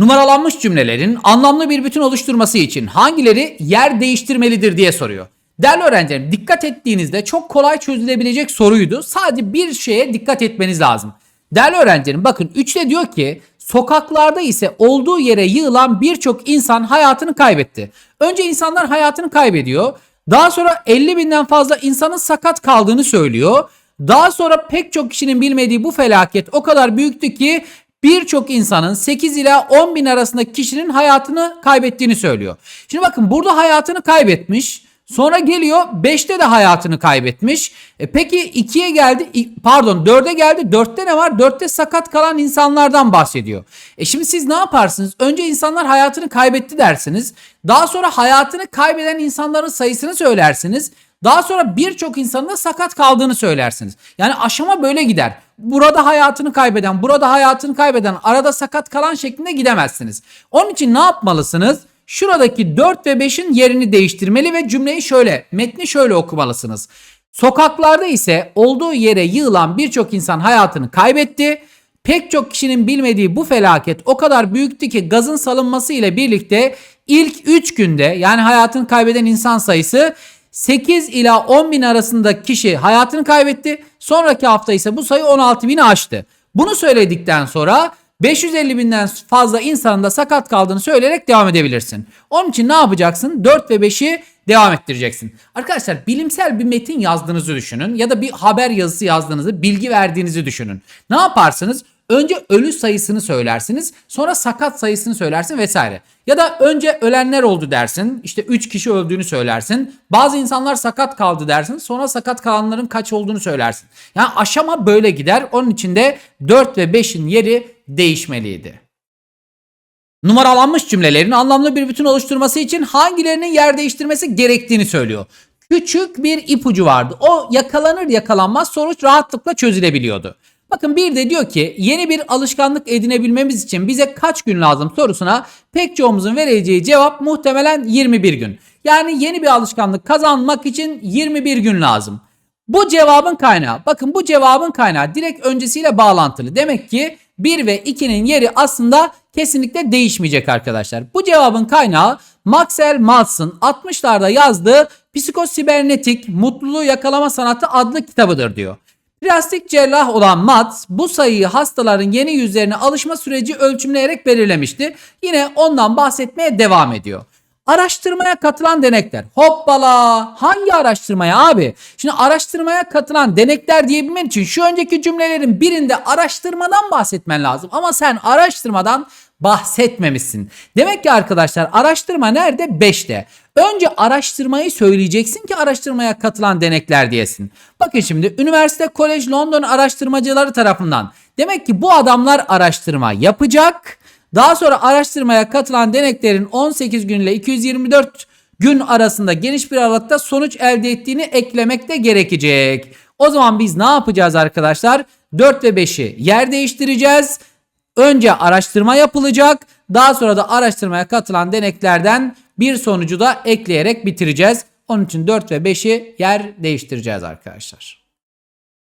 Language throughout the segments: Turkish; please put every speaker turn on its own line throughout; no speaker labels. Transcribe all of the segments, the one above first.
Numaralanmış cümlelerin anlamlı bir bütün oluşturması için hangileri yer değiştirmelidir diye soruyor. Değerli öğrencilerim dikkat ettiğinizde çok kolay çözülebilecek soruydu. Sadece bir şeye dikkat etmeniz lazım. Değerli öğrencilerim bakın 3'te diyor ki sokaklarda ise olduğu yere yığılan birçok insan hayatını kaybetti. Önce insanlar hayatını kaybediyor. Daha sonra 50 binden fazla insanın sakat kaldığını söylüyor. Daha sonra pek çok kişinin bilmediği bu felaket o kadar büyüktü ki birçok insanın 8 ila 10 bin arasındaki kişinin hayatını kaybettiğini söylüyor. Şimdi bakın burada hayatını kaybetmiş. Sonra geliyor 5'te de hayatını kaybetmiş. E peki 2'ye geldi pardon 4'e geldi 4'te ne var? 4'te sakat kalan insanlardan bahsediyor. E şimdi siz ne yaparsınız? Önce insanlar hayatını kaybetti dersiniz. Daha sonra hayatını kaybeden insanların sayısını söylersiniz. Daha sonra birçok insanın da sakat kaldığını söylersiniz. Yani aşama böyle gider. Burada hayatını kaybeden, burada hayatını kaybeden, arada sakat kalan şeklinde gidemezsiniz. Onun için ne yapmalısınız? Şuradaki 4 ve 5'in yerini değiştirmeli ve cümleyi şöyle, metni şöyle okumalısınız. Sokaklarda ise olduğu yere yığılan birçok insan hayatını kaybetti. Pek çok kişinin bilmediği bu felaket o kadar büyüktü ki gazın salınması ile birlikte ilk 3 günde yani hayatını kaybeden insan sayısı 8 ila 10 bin arasında kişi hayatını kaybetti. Sonraki hafta ise bu sayı 16 bini aştı. Bunu söyledikten sonra 550 binden fazla insanın da sakat kaldığını söyleyerek devam edebilirsin. Onun için ne yapacaksın? 4 ve 5'i devam ettireceksin. Arkadaşlar bilimsel bir metin yazdığınızı düşünün ya da bir haber yazısı yazdığınızı, bilgi verdiğinizi düşünün. Ne yaparsınız? Önce ölü sayısını söylersiniz, sonra sakat sayısını söylersin vesaire. Ya da önce ölenler oldu dersin, işte 3 kişi öldüğünü söylersin. Bazı insanlar sakat kaldı dersin, sonra sakat kalanların kaç olduğunu söylersin. Yani aşama böyle gider. Onun için de 4 ve 5'in yeri değişmeliydi. Numaralanmış cümlelerin anlamlı bir bütün oluşturması için hangilerinin yer değiştirmesi gerektiğini söylüyor. Küçük bir ipucu vardı. O yakalanır yakalanmaz sonuç rahatlıkla çözülebiliyordu. Bakın bir de diyor ki yeni bir alışkanlık edinebilmemiz için bize kaç gün lazım sorusuna pek çoğumuzun vereceği cevap muhtemelen 21 gün. Yani yeni bir alışkanlık kazanmak için 21 gün lazım. Bu cevabın kaynağı. Bakın bu cevabın kaynağı direkt öncesiyle bağlantılı. Demek ki 1 ve 2'nin yeri aslında kesinlikle değişmeyecek arkadaşlar. Bu cevabın kaynağı Maxwell Maltz'ın 60'larda yazdığı Psikosibernetik Mutluluğu Yakalama Sanatı adlı kitabıdır diyor. Plastik cerrah olan Matz bu sayıyı hastaların yeni yüzlerine alışma süreci ölçümleyerek belirlemişti. Yine ondan bahsetmeye devam ediyor. Araştırmaya katılan denekler. Hoppala. Hangi araştırmaya abi? Şimdi araştırmaya katılan denekler diyebilmen için şu önceki cümlelerin birinde araştırmadan bahsetmen lazım. Ama sen araştırmadan bahsetmemişsin. Demek ki arkadaşlar araştırma nerede? 5'te. Önce araştırmayı söyleyeceksin ki araştırmaya katılan denekler diyesin. Bakın şimdi üniversite, kolej, London araştırmacıları tarafından. Demek ki bu adamlar araştırma yapacak. Daha sonra araştırmaya katılan deneklerin 18 gün ile 224 gün arasında geniş bir aralıkta sonuç elde ettiğini eklemek de gerekecek. O zaman biz ne yapacağız arkadaşlar? 4 ve 5'i yer değiştireceğiz. Önce araştırma yapılacak. Daha sonra da araştırmaya katılan deneklerden bir sonucu da ekleyerek bitireceğiz. Onun için 4 ve 5'i yer değiştireceğiz arkadaşlar.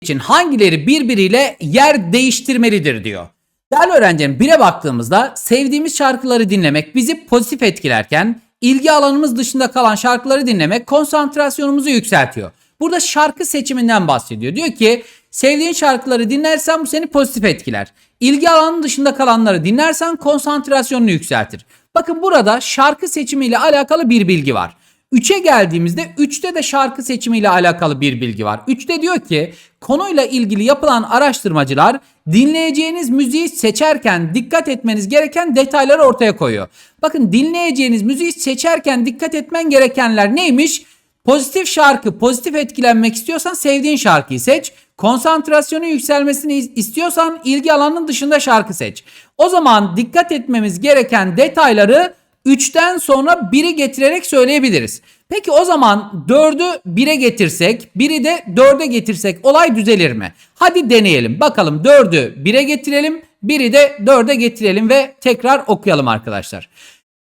için hangileri birbiriyle yer değiştirmelidir diyor. Değerli öğrencilerim bire baktığımızda sevdiğimiz şarkıları dinlemek bizi pozitif etkilerken ilgi alanımız dışında kalan şarkıları dinlemek konsantrasyonumuzu yükseltiyor. Burada şarkı seçiminden bahsediyor. Diyor ki sevdiğin şarkıları dinlersen bu seni pozitif etkiler. İlgi alanının dışında kalanları dinlersen konsantrasyonunu yükseltir. Bakın burada şarkı seçimiyle alakalı bir bilgi var. 3'e geldiğimizde 3'te de şarkı seçimiyle alakalı bir bilgi var. 3'te diyor ki konuyla ilgili yapılan araştırmacılar dinleyeceğiniz müziği seçerken dikkat etmeniz gereken detayları ortaya koyuyor. Bakın dinleyeceğiniz müziği seçerken dikkat etmen gerekenler neymiş? Pozitif şarkı, pozitif etkilenmek istiyorsan sevdiğin şarkıyı seç. Konsantrasyonu yükselmesini istiyorsan ilgi alanının dışında şarkı seç. O zaman dikkat etmemiz gereken detayları 3'ten sonra 1'i getirerek söyleyebiliriz. Peki o zaman 4'ü 1'e getirsek, 1'i de 4'e getirsek olay düzelir mi? Hadi deneyelim. Bakalım 4'ü 1'e getirelim, 1'i de 4'e getirelim ve tekrar okuyalım arkadaşlar.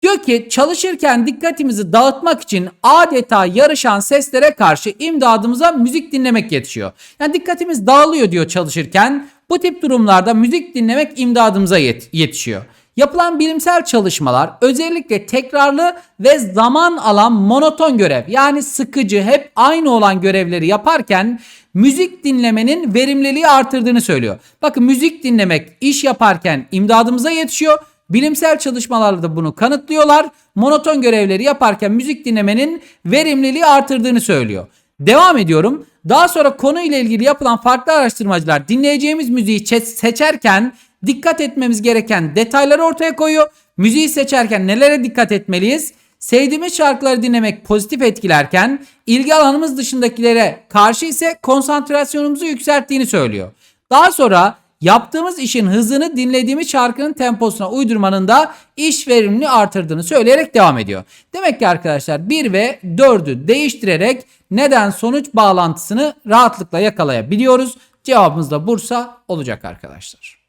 Diyor ki çalışırken dikkatimizi dağıtmak için adeta yarışan seslere karşı imdadımıza müzik dinlemek yetişiyor. Yani dikkatimiz dağılıyor diyor çalışırken. Bu tip durumlarda müzik dinlemek imdadımıza yet- yetişiyor. Yapılan bilimsel çalışmalar özellikle tekrarlı ve zaman alan monoton görev yani sıkıcı hep aynı olan görevleri yaparken müzik dinlemenin verimliliği artırdığını söylüyor. Bakın müzik dinlemek iş yaparken imdadımıza yetişiyor. Bilimsel çalışmalarla da bunu kanıtlıyorlar. Monoton görevleri yaparken müzik dinlemenin verimliliği artırdığını söylüyor. Devam ediyorum. Daha sonra konuyla ilgili yapılan farklı araştırmacılar dinleyeceğimiz müziği çe- seçerken dikkat etmemiz gereken detayları ortaya koyuyor. Müziği seçerken nelere dikkat etmeliyiz? Sevdiğimiz şarkıları dinlemek pozitif etkilerken ilgi alanımız dışındakilere karşı ise konsantrasyonumuzu yükselttiğini söylüyor. Daha sonra yaptığımız işin hızını dinlediğimiz şarkının temposuna uydurmanın da iş verimini artırdığını söyleyerek devam ediyor. Demek ki arkadaşlar 1 ve 4'ü değiştirerek neden sonuç bağlantısını rahatlıkla yakalayabiliyoruz. Cevabımız da Bursa olacak arkadaşlar.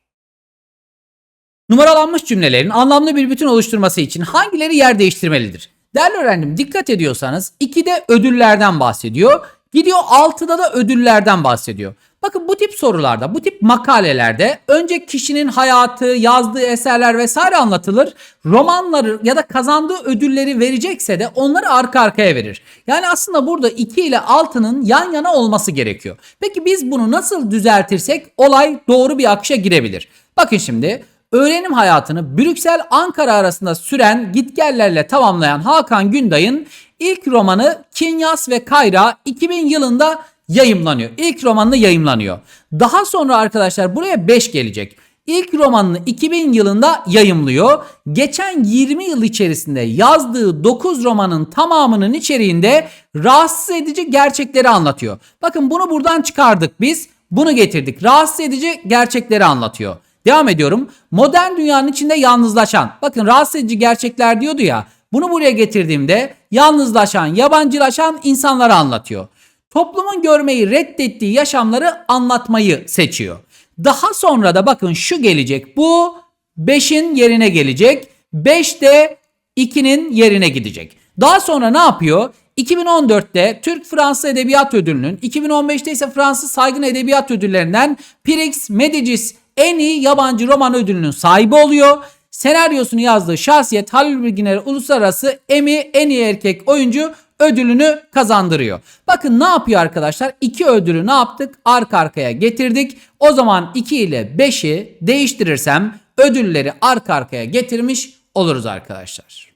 Numaralanmış cümlelerin anlamlı bir bütün oluşturması için hangileri yer değiştirmelidir? Değerli öğrendim dikkat ediyorsanız 2'de ödüllerden bahsediyor. Gidiyor 6'da da ödüllerden bahsediyor. Bakın bu tip sorularda, bu tip makalelerde önce kişinin hayatı, yazdığı eserler vesaire anlatılır. Romanları ya da kazandığı ödülleri verecekse de onları arka arkaya verir. Yani aslında burada 2 ile 6'nın yan yana olması gerekiyor. Peki biz bunu nasıl düzeltirsek olay doğru bir akışa girebilir. Bakın şimdi öğrenim hayatını Brüksel Ankara arasında süren gitgellerle tamamlayan Hakan Günday'ın ilk romanı Kinyas ve Kayra 2000 yılında yayımlanıyor. İlk romanını yayımlanıyor. Daha sonra arkadaşlar buraya 5 gelecek. İlk romanını 2000 yılında yayımlıyor. Geçen 20 yıl içerisinde yazdığı 9 romanın tamamının içeriğinde rahatsız edici gerçekleri anlatıyor. Bakın bunu buradan çıkardık biz. Bunu getirdik. Rahatsız edici gerçekleri anlatıyor. Devam ediyorum. Modern dünyanın içinde yalnızlaşan. Bakın rahatsız edici gerçekler diyordu ya. Bunu buraya getirdiğimde yalnızlaşan, yabancılaşan insanları anlatıyor. Toplumun görmeyi reddettiği yaşamları anlatmayı seçiyor. Daha sonra da bakın şu gelecek. Bu 5'in yerine gelecek. 5 de 2'nin yerine gidecek. Daha sonra ne yapıyor? 2014'te Türk-Fransız Edebiyat Ödülü'nün, 2015'te ise Fransız Saygın Edebiyat Ödüllerinden Prix Medicis en iyi yabancı roman ödülünün sahibi oluyor. Senaryosunu yazdığı şahsiyet Halil Bilginer Uluslararası Emmy en iyi erkek oyuncu ödülünü kazandırıyor. Bakın ne yapıyor arkadaşlar? İki ödülü ne yaptık? Arka arkaya getirdik. O zaman 2 ile 5'i değiştirirsem ödülleri arka arkaya getirmiş oluruz arkadaşlar.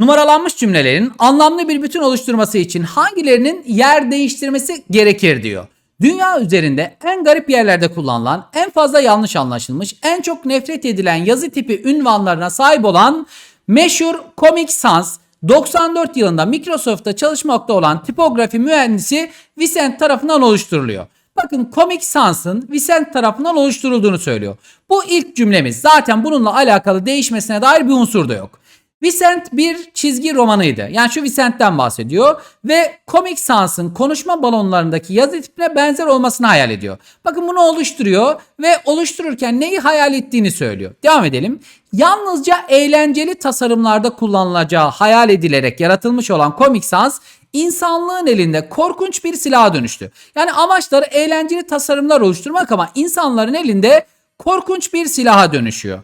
Numaralanmış cümlelerin anlamlı bir bütün oluşturması için hangilerinin yer değiştirmesi gerekir diyor. Dünya üzerinde en garip yerlerde kullanılan, en fazla yanlış anlaşılmış, en çok nefret edilen yazı tipi ünvanlarına sahip olan meşhur Comic Sans 94 yılında Microsoft'ta çalışmakta olan tipografi mühendisi Vicent tarafından oluşturuluyor. Bakın Comic Sans'ın Vicent tarafından oluşturulduğunu söylüyor. Bu ilk cümlemiz. Zaten bununla alakalı değişmesine dair bir unsur da yok. Vicent bir çizgi romanıydı. Yani şu Vicent'ten bahsediyor ve Comic Sans'ın konuşma balonlarındaki yazı tipine benzer olmasını hayal ediyor. Bakın bunu oluşturuyor ve oluştururken neyi hayal ettiğini söylüyor. Devam edelim. Yalnızca eğlenceli tasarımlarda kullanılacağı hayal edilerek yaratılmış olan Comic Sans insanlığın elinde korkunç bir silaha dönüştü. Yani amaçları eğlenceli tasarımlar oluşturmak ama insanların elinde korkunç bir silaha dönüşüyor.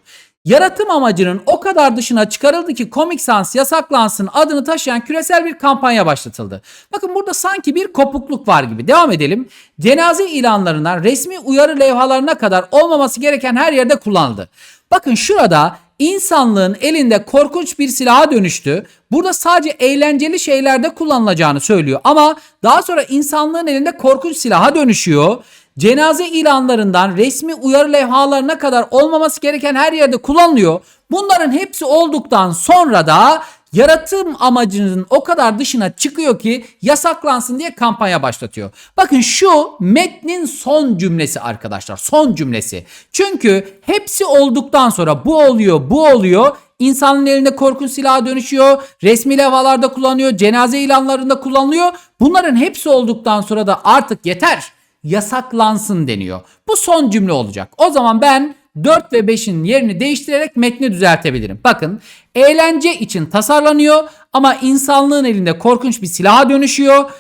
Yaratım amacının o kadar dışına çıkarıldı ki Comic Sans yasaklansın adını taşıyan küresel bir kampanya başlatıldı. Bakın burada sanki bir kopukluk var gibi. Devam edelim. Cenaze ilanlarından resmi uyarı levhalarına kadar olmaması gereken her yerde kullanıldı. Bakın şurada insanlığın elinde korkunç bir silaha dönüştü. Burada sadece eğlenceli şeylerde kullanılacağını söylüyor ama daha sonra insanlığın elinde korkunç silaha dönüşüyor. Cenaze ilanlarından resmi uyarı levhalarına kadar olmaması gereken her yerde kullanılıyor. Bunların hepsi olduktan sonra da yaratım amacının o kadar dışına çıkıyor ki yasaklansın diye kampanya başlatıyor. Bakın şu metnin son cümlesi arkadaşlar. Son cümlesi. Çünkü hepsi olduktan sonra bu oluyor, bu oluyor. İnsanın elinde korkunç silaha dönüşüyor. Resmi levhalarda kullanıyor. Cenaze ilanlarında kullanılıyor. Bunların hepsi olduktan sonra da artık yeter yasaklansın deniyor. Bu son cümle olacak. O zaman ben 4 ve 5'in yerini değiştirerek metni düzeltebilirim. Bakın eğlence için tasarlanıyor ama insanlığın elinde korkunç bir silaha dönüşüyor.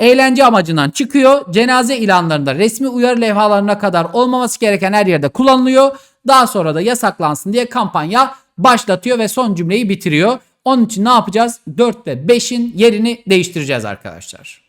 Eğlence amacından çıkıyor. Cenaze ilanlarında resmi uyarı levhalarına kadar olmaması gereken her yerde kullanılıyor. Daha sonra da yasaklansın diye kampanya başlatıyor ve son cümleyi bitiriyor. Onun için ne yapacağız? 4 ve 5'in yerini değiştireceğiz arkadaşlar.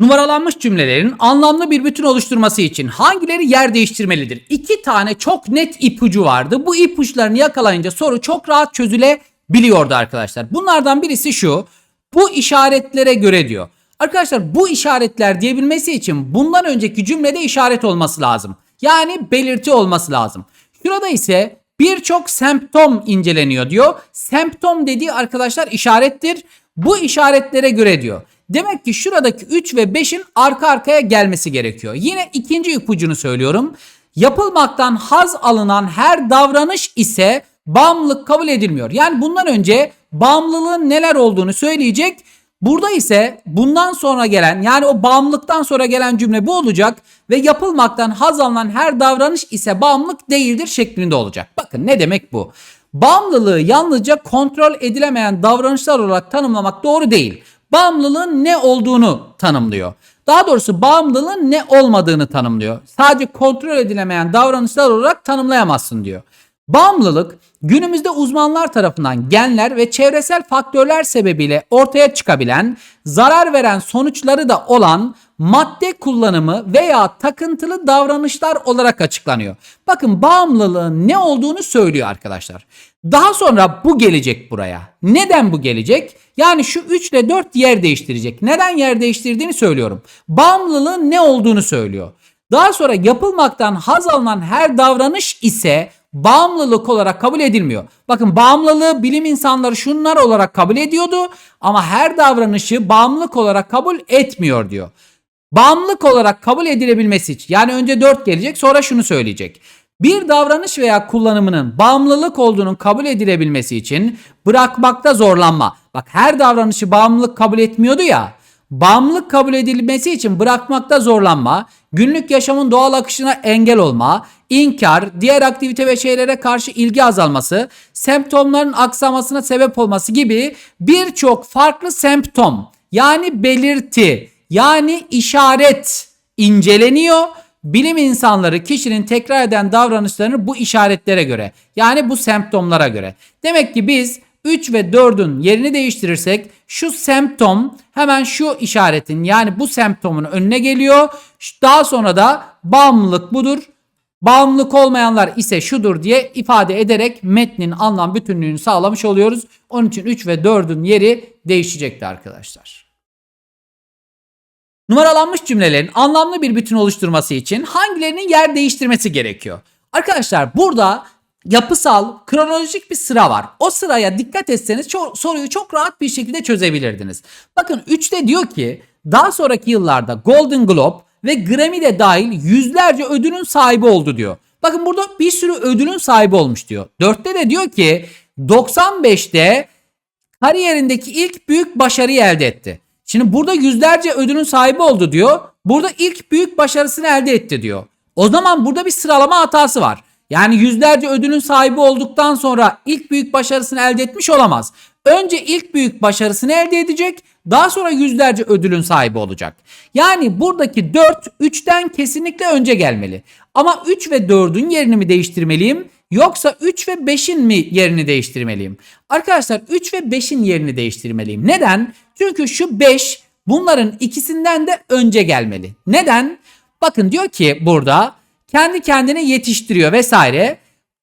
Numaralanmış cümlelerin anlamlı bir bütün oluşturması için hangileri yer değiştirmelidir? İki tane çok net ipucu vardı. Bu ipuçlarını yakalayınca soru çok rahat çözülebiliyordu arkadaşlar. Bunlardan birisi şu. Bu işaretlere göre diyor. Arkadaşlar bu işaretler diyebilmesi için bundan önceki cümlede işaret olması lazım. Yani belirti olması lazım. Şurada ise birçok semptom inceleniyor diyor. Semptom dediği arkadaşlar işarettir. Bu işaretlere göre diyor. Demek ki şuradaki 3 ve 5'in arka arkaya gelmesi gerekiyor. Yine ikinci ipucunu söylüyorum. Yapılmaktan haz alınan her davranış ise bağımlılık kabul edilmiyor. Yani bundan önce bağımlılığın neler olduğunu söyleyecek. Burada ise bundan sonra gelen yani o bağımlılıktan sonra gelen cümle bu olacak ve yapılmaktan haz alınan her davranış ise bağımlılık değildir şeklinde olacak. Bakın ne demek bu? Bağımlılığı yalnızca kontrol edilemeyen davranışlar olarak tanımlamak doğru değil. Bağımlılığın ne olduğunu tanımlıyor. Daha doğrusu bağımlılığın ne olmadığını tanımlıyor. Sadece kontrol edilemeyen davranışlar olarak tanımlayamazsın diyor. Bağımlılık günümüzde uzmanlar tarafından genler ve çevresel faktörler sebebiyle ortaya çıkabilen, zarar veren sonuçları da olan madde kullanımı veya takıntılı davranışlar olarak açıklanıyor. Bakın bağımlılığın ne olduğunu söylüyor arkadaşlar. Daha sonra bu gelecek buraya. Neden bu gelecek? Yani şu 3 ile 4 yer değiştirecek. Neden yer değiştirdiğini söylüyorum. Bağımlılığın ne olduğunu söylüyor. Daha sonra yapılmaktan haz alınan her davranış ise bağımlılık olarak kabul edilmiyor. Bakın bağımlılığı bilim insanları şunlar olarak kabul ediyordu ama her davranışı bağımlılık olarak kabul etmiyor diyor. Bağımlılık olarak kabul edilebilmesi için yani önce 4 gelecek sonra şunu söyleyecek. Bir davranış veya kullanımının bağımlılık olduğunun kabul edilebilmesi için bırakmakta zorlanma. Bak her davranışı bağımlılık kabul etmiyordu ya. Bağımlılık kabul edilmesi için bırakmakta zorlanma, günlük yaşamın doğal akışına engel olma, inkar, diğer aktivite ve şeylere karşı ilgi azalması, semptomların aksamasına sebep olması gibi birçok farklı semptom yani belirti yani işaret inceleniyor. Bilim insanları kişinin tekrar eden davranışlarını bu işaretlere göre yani bu semptomlara göre. Demek ki biz 3 ve 4'ün yerini değiştirirsek şu semptom hemen şu işaretin yani bu semptomun önüne geliyor. Daha sonra da bağımlılık budur. Bağımlılık olmayanlar ise şudur diye ifade ederek metnin anlam bütünlüğünü sağlamış oluyoruz. Onun için 3 ve 4'ün yeri değişecekti arkadaşlar. Numaralanmış cümlelerin anlamlı bir bütün oluşturması için hangilerinin yer değiştirmesi gerekiyor? Arkadaşlar burada yapısal, kronolojik bir sıra var. O sıraya dikkat etseniz ço- soruyu çok rahat bir şekilde çözebilirdiniz. Bakın 3'te diyor ki daha sonraki yıllarda Golden Globe ve Grammy de dahil yüzlerce ödülün sahibi oldu diyor. Bakın burada bir sürü ödülün sahibi olmuş diyor. 4'te de diyor ki 95'te kariyerindeki ilk büyük başarıyı elde etti. Şimdi burada yüzlerce ödülün sahibi oldu diyor. Burada ilk büyük başarısını elde etti diyor. O zaman burada bir sıralama hatası var. Yani yüzlerce ödülün sahibi olduktan sonra ilk büyük başarısını elde etmiş olamaz. Önce ilk büyük başarısını elde edecek, daha sonra yüzlerce ödülün sahibi olacak. Yani buradaki 4 3'ten kesinlikle önce gelmeli. Ama 3 ve 4'ün yerini mi değiştirmeliyim? Yoksa 3 ve 5'in mi yerini değiştirmeliyim? Arkadaşlar 3 ve 5'in yerini değiştirmeliyim. Neden? Çünkü şu 5 bunların ikisinden de önce gelmeli. Neden? Bakın diyor ki burada kendi kendine yetiştiriyor vesaire.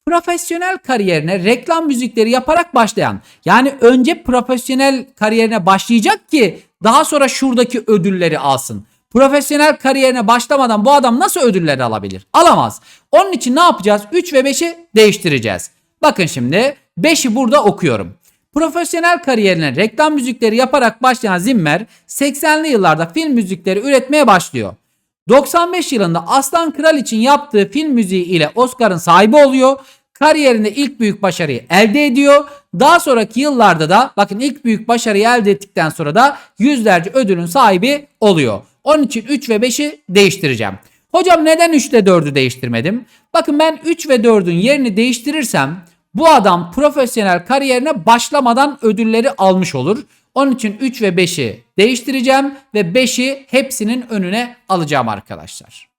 Profesyonel kariyerine reklam müzikleri yaparak başlayan yani önce profesyonel kariyerine başlayacak ki daha sonra şuradaki ödülleri alsın. Profesyonel kariyerine başlamadan bu adam nasıl ödülleri alabilir? Alamaz. Onun için ne yapacağız? 3 ve 5'i değiştireceğiz. Bakın şimdi 5'i burada okuyorum. Profesyonel kariyerine reklam müzikleri yaparak başlayan Zimmer 80'li yıllarda film müzikleri üretmeye başlıyor. 95 yılında Aslan Kral için yaptığı film müziği ile Oscar'ın sahibi oluyor. Kariyerinde ilk büyük başarıyı elde ediyor. Daha sonraki yıllarda da bakın ilk büyük başarıyı elde ettikten sonra da yüzlerce ödülün sahibi oluyor. Onun için 3 ve 5'i değiştireceğim. Hocam neden 3 ile 4'ü değiştirmedim? Bakın ben 3 ve 4'ün yerini değiştirirsem bu adam profesyonel kariyerine başlamadan ödülleri almış olur. Onun için 3 ve 5'i değiştireceğim ve 5'i hepsinin önüne alacağım arkadaşlar.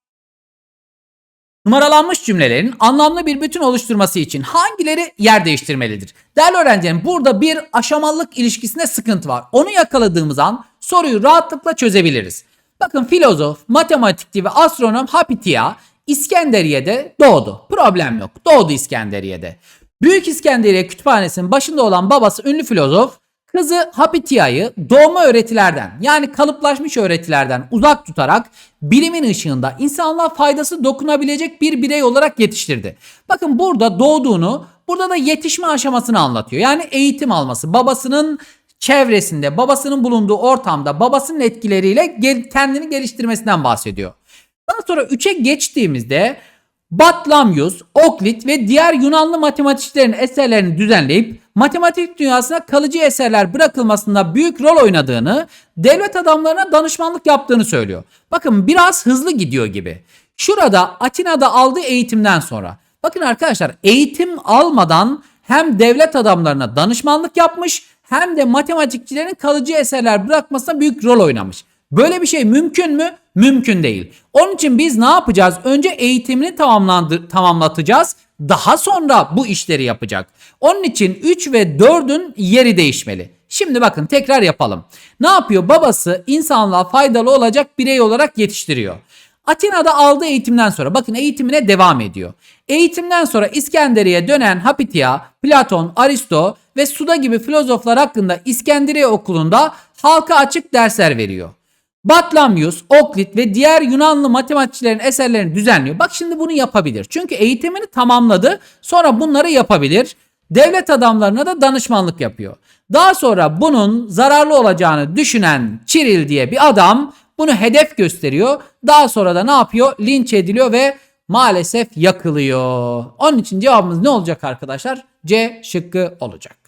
Numaralanmış cümlelerin anlamlı bir bütün oluşturması için hangileri yer değiştirmelidir? Değerli öğrencilerim burada bir aşamalılık ilişkisinde sıkıntı var. Onu yakaladığımız an soruyu rahatlıkla çözebiliriz. Bakın filozof, matematikçi ve astronom Hapitia İskenderiye'de doğdu. Problem yok. Doğdu İskenderiye'de. Büyük İskenderiye Kütüphanesi'nin başında olan babası ünlü filozof Kızı Hapitia'yı doğma öğretilerden yani kalıplaşmış öğretilerden uzak tutarak bilimin ışığında insanlığa faydası dokunabilecek bir birey olarak yetiştirdi. Bakın burada doğduğunu, burada da yetişme aşamasını anlatıyor. Yani eğitim alması, babasının çevresinde, babasının bulunduğu ortamda, babasının etkileriyle kendini geliştirmesinden bahsediyor. Daha sonra 3'e geçtiğimizde Batlamyus, Oklit ve diğer Yunanlı matematikçilerin eserlerini düzenleyip matematik dünyasına kalıcı eserler bırakılmasında büyük rol oynadığını, devlet adamlarına danışmanlık yaptığını söylüyor. Bakın biraz hızlı gidiyor gibi. Şurada Atina'da aldığı eğitimden sonra. Bakın arkadaşlar eğitim almadan hem devlet adamlarına danışmanlık yapmış hem de matematikçilerin kalıcı eserler bırakmasına büyük rol oynamış. Böyle bir şey mümkün mü? Mümkün değil. Onun için biz ne yapacağız? Önce eğitimini tamamlandı, tamamlatacağız. Daha sonra bu işleri yapacak. Onun için 3 ve 4'ün yeri değişmeli. Şimdi bakın tekrar yapalım. Ne yapıyor? Babası insanlığa faydalı olacak birey olarak yetiştiriyor. Atina'da aldığı eğitimden sonra bakın eğitimine devam ediyor. Eğitimden sonra İskenderiye dönen Hapitia, Platon, Aristo ve Suda gibi filozoflar hakkında İskenderiye okulunda halka açık dersler veriyor. Batlamyus, Oklit ve diğer Yunanlı matematikçilerin eserlerini düzenliyor. Bak şimdi bunu yapabilir. Çünkü eğitimini tamamladı. Sonra bunları yapabilir. Devlet adamlarına da danışmanlık yapıyor. Daha sonra bunun zararlı olacağını düşünen Çiril diye bir adam bunu hedef gösteriyor. Daha sonra da ne yapıyor? Linç ediliyor ve maalesef yakılıyor. Onun için cevabımız ne olacak arkadaşlar? C şıkkı olacak.